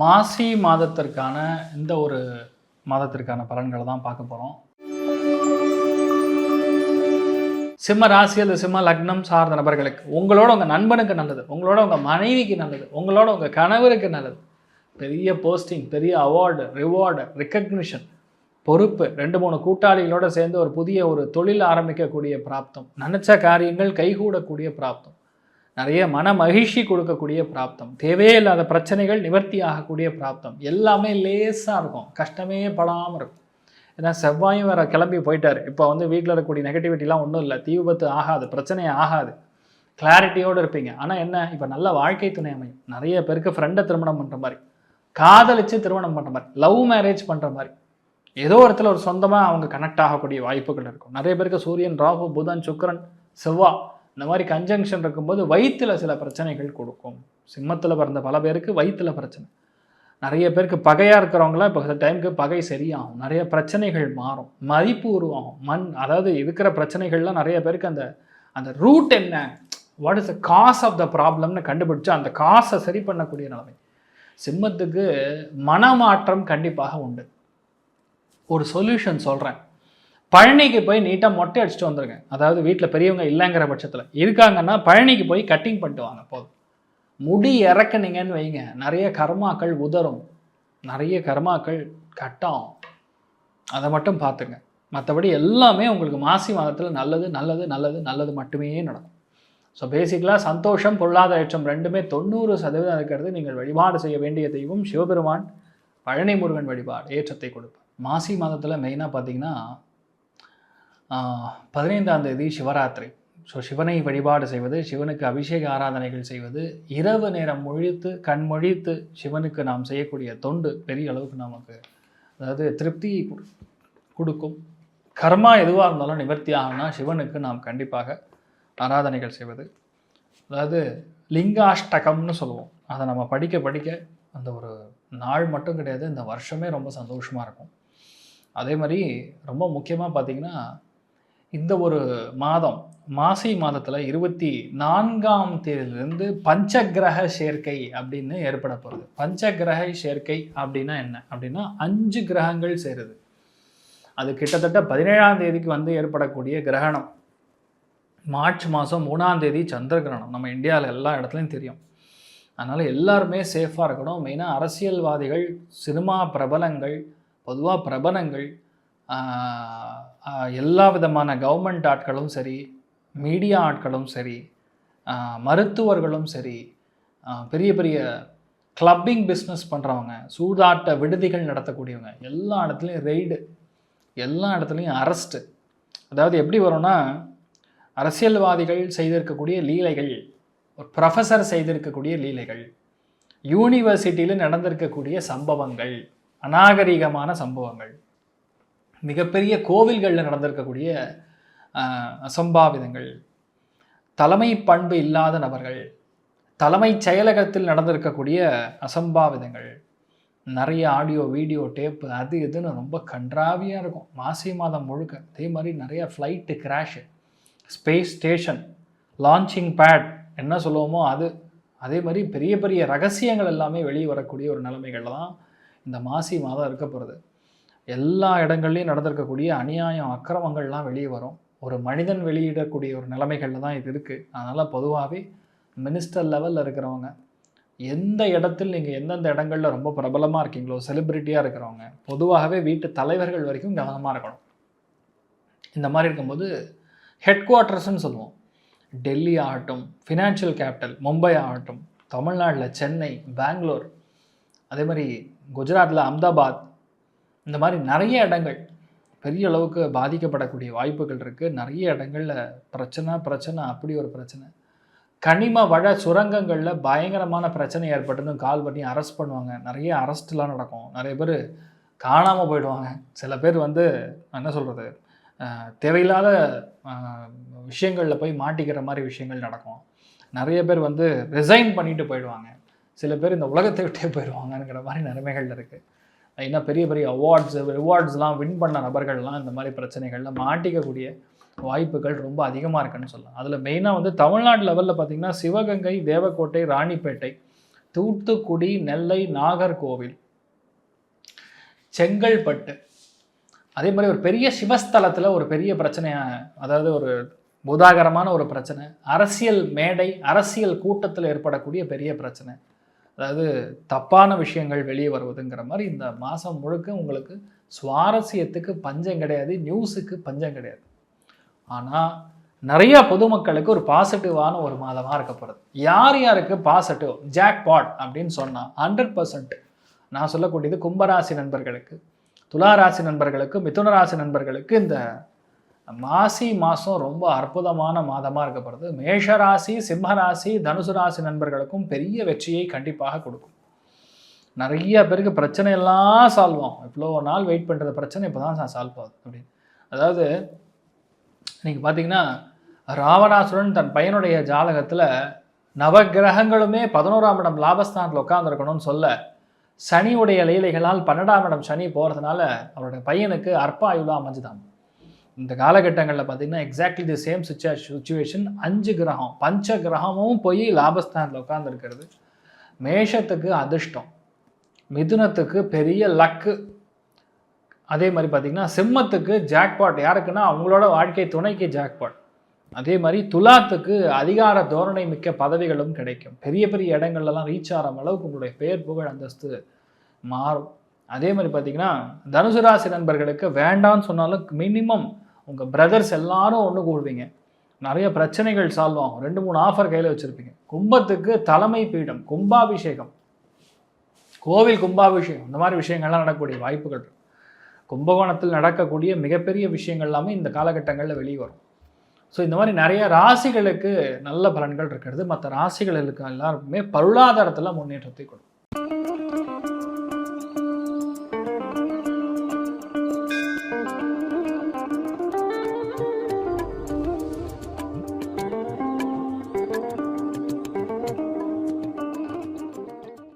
மாசி மாதத்திற்கான இந்த ஒரு மாதத்திற்கான பலன்களை தான் பார்க்க போகிறோம் சிம்ம ராசி அல்லது சிம்ம லக்னம் சார்ந்த நபர்களுக்கு உங்களோட உங்கள் நண்பனுக்கு நல்லது உங்களோட உங்கள் மனைவிக்கு நல்லது உங்களோட உங்கள் கணவருக்கு நல்லது. பெரிய போஸ்டிங் பெரிய அவார்டு ரிவார்டு ரெக்கக்னிஷன் பொறுப்பு ரெண்டு மூணு கூட்டாளிகளோடு சேர்ந்து ஒரு புதிய ஒரு தொழில் ஆரம்பிக்கக்கூடிய பிராப்தம். நினச்ச காரியங்கள் கைகூடக்கூடிய பிராப்தம். நிறைய மன மகிழ்ச்சி கொடுக்கக்கூடிய பிராப்தம். தேவையே இல்லாத பிரச்சனைகள் நிவர்த்தி ஆகக்கூடிய பிராப்தம். எல்லாமே லேசாக இருக்கும். கஷ்டமே படாமல் இருக்கும். ஏன்னா செவ்வாயும் வேறு கிளம்பி போயிட்டார். இப்போ வந்து வீட்டில் இருக்கக்கூடிய நெகட்டிவிட்டிலாம் ஒன்றும் இல்லை. தீ விபத்து ஆகாது பிரச்சனை ஆகாது. கிளாரிட்டியோடு இருப்பீங்க. ஆனால் என்ன? இப்போ நல்ல வாழ்க்கை துணை அமையும். நிறைய பேருக்கு ஃப்ரெண்டை திருமணம் பண்ணுற மாதிரி காதலிச்சு திருமணம் பண்ணுற மாதிரி லவ் மேரேஜ் பண்ணுற மாதிரி ஏதோ இடத்துல ஒரு சொந்தமாக அவங்க கனெக்ட் ஆகக்கூடிய வாய்ப்புகள் இருக்கும். நிறைய பேருக்கு சூரியன் ராகு புதன் சுக்கரன் செவ்வாய் இந்த மாதிரி கன்ஜங்ஷன் இருக்கும்போது வயிற்றில் சில பிரச்சனைகள் கொடுக்கும். சிம்மத்தில் பிறந்த பல பேருக்கு வயிற்றில் பிரச்சனை. நிறைய பேருக்கு பகையாக இருக்கிறவங்களாம் இப்போ சில டைமுக்கு பகை சரியாகும். நிறைய பிரச்சனைகள் மாறும். மதிப்பு உருவாகும். மண் அதாவது இருக்கிற பிரச்சனைகள்லாம் நிறைய பேருக்கு அந்த அந்த ரூட் என்ன? What is the cause of the ப்ராப்ளம்னு கண்டுபிடிச்சு அந்த காசை சரி பண்ணக்கூடிய நிலைமை. சிம்மத்துக்கு மனமாற்றம் கண்டிப்பாக உண்டு. ஒரு சொல்யூஷன் சொல்கிறேன் பழனிக்கு போய் நீட்டாக மொட்டை அடிச்சுட்டு வந்துருங்க அதாவது வீட்டில் பெரியவங்க இல்லைங்கிற பட்சத்தில். இருக்காங்கன்னா பழனிக்கு போய் கட்டிங் பண்ணிட்டு வாங்க போதும். முடி இறக்குனீங்கன்னு வைங்க. நிறைய கர்மாக்கள் உதறும். நிறைய கர்மாக்கள் கட்டம். அதை மட்டும் பார்த்துங்க. மற்றபடி எல்லாமே உங்களுக்கு மாசி மாதத்தில் நல்லது நல்லது நல்லது நல்லது மட்டுமே நடக்கும். ஸோ பேசிக்கலாக சந்தோஷம் பொருளாதார ஏற்றம் ரெண்டுமே தொண்ணூறு சதவீதம் இருக்கிறது. நீங்கள் வழிபாடு செய்ய வேண்டிய தெய்வம் சிவபெருமான் பழனி முருகன் வழிபாடு ஏற்றத்தை கொடுப்பார். மாசி மாதத்தில் மெயினாக பார்த்தீங்கன்னா பதினைந்தாம் தேதி சிவராத்திரி. ஸோ சிவனை வழிபாடு செய்வது சிவனுக்கு அபிஷேக ஆராதனைகள் செய்வது இரவு நேரம் முழித்து கண் மொழித்து சிவனுக்கு நாம் செய்யக்கூடிய தொண்டு பெரிய அளவுக்கு நமக்கு அதாவது திருப்தி கொடு- கொடுக்கும். கர்மா எதுவாக இருந்தாலும் நிவர்த்தி ஆகும்னா சிவனுக்கு நாம் கண்டிப்பாக ஆராதனைகள் செய்வது. அதாவது லிங்காஷ்டகம்னு சொல்லுவோம். அதை நம்ம படிக்க படிக்க அந்த ஒரு நாள் மட்டும் கிடையாது இந்த வருஷமே ரொம்ப சந்தோஷமாக இருக்கும். அதே மாதிரி ரொம்ப முக்கியமாக பார்த்தீங்கன்னா இந்த ஒரு மாதம் மாசி மாதத்தில் இருபத்தி நான்காம் தேதியிலிருந்து பஞ்சகிரக சேர்க்கை அப்படின்னு ஏற்பட போகிறது பஞ்சகிரக சேர்க்கை அப்படின்னா என்ன? அப்படின்னா அஞ்சு கிரகங்கள் சேருது. அது கிட்டத்தட்ட பதினேழாம் தேதிக்கு வந்து ஏற்படக்கூடிய கிரகணம். மார்ச் மாதம் மூணாம் தேதி சந்திர கிரகணம். நம்ம இந்தியாவில் எல்லா இடத்துலையும் தெரியும். அதனால் எல்லாருமே சேஃபாக இருக்கணும். மெயினாக அரசியல்வாதிகள் சினிமா பிரபலங்கள் பொதுவாக பிரபலங்கள் எல்லா விதமான கவர்மெண்ட் ஆட்களும் சரி மீடியா ஆட்களும் சரி மருத்துவர்களும் சரி பெரிய பெரிய கிளப்பிங் பிஸ்னஸ் பண்ணுறவங்க சூதாட்ட விடுதிகள் நடத்தக்கூடியவங்க எல்லா இடத்துலையும் ரெய்டு எல்லா இடத்துலையும் அரெஸ்ட்டு அதாவது எப்படி வரும்னா அரசியல்வாதிகள் செய்திருக்கக்கூடிய லீலைகள் ஒரு ப்ரொஃபஸர் செய்திருக்கக்கூடிய லீலைகள் யூனிவர்சிட்டியில் நடந்திருக்கக்கூடிய சம்பவங்கள் அநாகரிகமான சம்பவங்கள். மிகப்பெரிய கோவில்களில் நடந்திருக்கக்கூடிய அசம்பாவிதங்கள் தலைமை பண்பு இல்லாத நபர்கள் தலைமைச் செயலகத்தில் நடந்திருக்கக்கூடிய அசம்பாவிதங்கள் நிறைய ஆடியோ வீடியோ டேப்பு அது இதுன்னு ரொம்ப கன்றாவியாக இருக்கும். மாசி மாதம் முழுக்க. அதே மாதிரி நிறைய flight crash space station launching pad என்ன சொல்லுவோமோ அது. அதே மாதிரி பெரிய பெரிய ரகசியங்கள் எல்லாமே வெளியே வரக்கூடிய ஒரு நிலைமைகள் தான் இந்த மாசி மாதம் இருக்க போகிறது எல்லா இடங்கள்லையும் நடந்திருக்கக்கூடிய அநியாயம் அக்கிரமங்கள்லாம் வெளியே வரும். ஒரு மனிதன் வெளியிடக்கூடிய ஒரு நிலைமைகளில் தான் இது இருக்குது அதனால் பொதுவாகவே மினிஸ்டர் லெவலில் இருக்கிறவங்க எந்த இடத்தில் நீங்கள் எந்தெந்த இடங்களில் ரொம்ப பிரபலமாக இருக்கீங்களோ செலிப்ரிட்டியாக இருக்கிறவங்க பொதுவாகவே வீட்டு தலைவர்கள் வரைக்கும் கவனமாக இருக்கணும். இந்த மாதிரி இருக்கும்போது ஹெட் குவார்ட்டர்ஸ்னு சொல்லுவோம். டெல்லி ஆகட்டும் ஃபினான்ஷியல் கேபிட்டல் மும்பை ஆகட்டும் தமிழ்நாட்டில் சென்னை பெங்களூர் அதே மாதிரி குஜராத்தில் அஹமதாபாத் இந்த மாதிரி நிறைய இடங்கள் பெரிய அளவுக்கு பாதிக்கப்படக்கூடிய வாய்ப்புகள் இருக்குது நிறைய இடங்களில் பிரச்சனை பிரச்சனை அப்படி ஒரு பிரச்சனை. கனிம வள சுரங்கங்களில் பயங்கரமான பிரச்சனை ஏற்பட்டுன்னு கால் பண்ணி அரெஸ்ட் பண்ணுவாங்க. நிறைய அரெஸ்ட்லாம் நடக்கும். நிறைய பேர் காணாமல் போயிடுவாங்க. சில பேர் வந்து என்ன சொல்கிறது தேவையில்லாத விஷயங்களில் போய் மாட்டிக்கிற மாதிரி விஷயங்கள் நடக்கும். நிறைய பேர் வந்து ரிசைன் பண்ணிட்டு போயிடுவாங்க. சில பேர் இந்த உலகத்தை விட்டே போயிடுவாங்கங்கிற மாதிரி நிலைமைகள் இருக்குது ஏன்னா பெரிய பெரிய அவார்ட்ஸ் ரிவார்ட்ஸ்லாம் வின் பண்ண நபர்கள்லாம் இந்த மாதிரி பிரச்சனைகளில் மாட்டிக்கக்கூடிய வாய்ப்புகள் ரொம்ப அதிகமாக இருக்குன்னு சொல்லலாம். அதில் மெயினாக வந்து தமிழ்நாடு லெவலில் பார்த்திங்கன்னா சிவகங்கை தேவக்கோட்டை ராணிப்பேட்டை தூத்துக்குடி நெல்லை நாகர்கோவில் செங்கல்பட்டு. அதே மாதிரி ஒரு பெரிய சிவஸ்தலத்தில் ஒரு பெரிய பிரச்சனையாக அதாவது ஒரு உதாகரமான ஒரு பிரச்சனை அரசியல் மேடை அரசியல் கூட்டத்தில் ஏற்படக்கூடிய பெரிய பிரச்சனை அதாவது தப்பான விஷயங்கள் வெளியே வருவதுங்கிற மாதிரி இந்த மாதம் முழுக்க உங்களுக்கு சுவாரஸ்யத்துக்கு பஞ்சம் கிடையாது நியூஸுக்கு பஞ்சம் கிடையாது. ஆனால் நிறையா பொதுமக்களுக்கு ஒரு பாசிட்டிவான ஒரு மாதமாக இருக்க போகிறது யார் யாருக்கு பாசிட்டிவ் ஜாக்பாட் அப்படின்னு சொன்னால் ஹண்ட்ரட் பர்சன்ட் நான் சொல்லக்கூடியது கும்பராசி நண்பர்களுக்கு துளாராசி நண்பர்களுக்கு மிதுன ராசி நண்பர்களுக்கு இந்த மாசி மாதம் ரொம்ப அற்புதமான மாதமாக இருக்கப்படுது. மேஷராசி சிம்மராசி தனுசு ராசி நண்பர்களுக்கும் பெரிய வெற்றியை கண்டிப்பாக கொடுக்கும். நிறைய பேருக்கு பிரச்சனை எல்லாம் சால்வ் ஆகும். இவ்வளோ நாள் வெயிட் பண்ணுறது பிரச்சனை இப்போ தான் சால்வ் ஆகுது அப்படின்னு. அதாவது இன்றைக்கி பார்த்தீங்கன்னா ராவணாசுரன் தன் பையனுடைய ஜாதகத்தில் நவகிரகங்களுமே பதினோராம் இடம் லாபஸ்தானத்தில் உட்காந்துருக்கணும்னு சொல்ல சனியுடைய லீலைகளால் பன்னெண்டாம் இடம் சனி போகிறதுனால அவருடைய பையனுக்கு அற்ப அமைஞ்சுதான் இந்த காலகட்டங்களில் பார்த்தீங்கன்னா எக்ஸாக்ட்லி தி சேம் சுச்சுவே சுச்சுவேஷன் அஞ்சு கிரகம் பஞ்ச கிரகமும் போய் லாபஸ்தானத்தில் உட்காந்துருக்கிறது மேஷத்துக்கு அதிர்ஷ்டம். மிதுனத்துக்கு பெரிய லக்கு அதே மாதிரி பார்த்திங்கன்னா சிம்மத்துக்கு ஜாக்பாட் யாருக்குன்னா அவங்களோட வாழ்க்கை துணைக்கு ஜாக்பாட் அதே மாதிரி துலாத்துக்கு அதிகார தோரணை மிக்க பதவிகளும் கிடைக்கும். பெரிய பெரிய இடங்கள்லாம் ரீச் ஆகிற அளவுக்கு உங்களுடைய பெயர் புகழ் அந்தஸ்து மாறும். அதே மாதிரி பார்த்திங்கன்னா தனுசு ராசி நண்பர்களுக்கு வேண்டாம்னு சொன்னாலும் மினிமம் உங்கள் பிரதர்ஸ் எல்லாரும் ஒன்று கூடுவீங்க. நிறைய பிரச்சனைகள் சால்வ் ஆகும். ரெண்டு மூணு ஆஃபர் கையில் வச்சுருப்பீங்க. கும்பத்துக்கு தலைமை பீடம் கும்பாபிஷேகம். கோவில் கும்பாபிஷேகம். இந்த மாதிரி விஷயங்கள்லாம் நடக்கக்கூடிய வாய்ப்புகள் கும்பகோணத்தில் நடக்கக்கூடிய மிகப்பெரிய விஷயங்கள் எல்லாமே இந்த காலகட்டங்களில் வெளியே வரும். ஸோ இந்த மாதிரி நிறைய ராசிகளுக்கு நல்ல பலன்கள் இருக்கிறது. மற்ற ராசிகளுக்கு எல்லாருக்குமே பொருளாதாரத்தில் முன்னேற்றத்தை கொடுக்கும்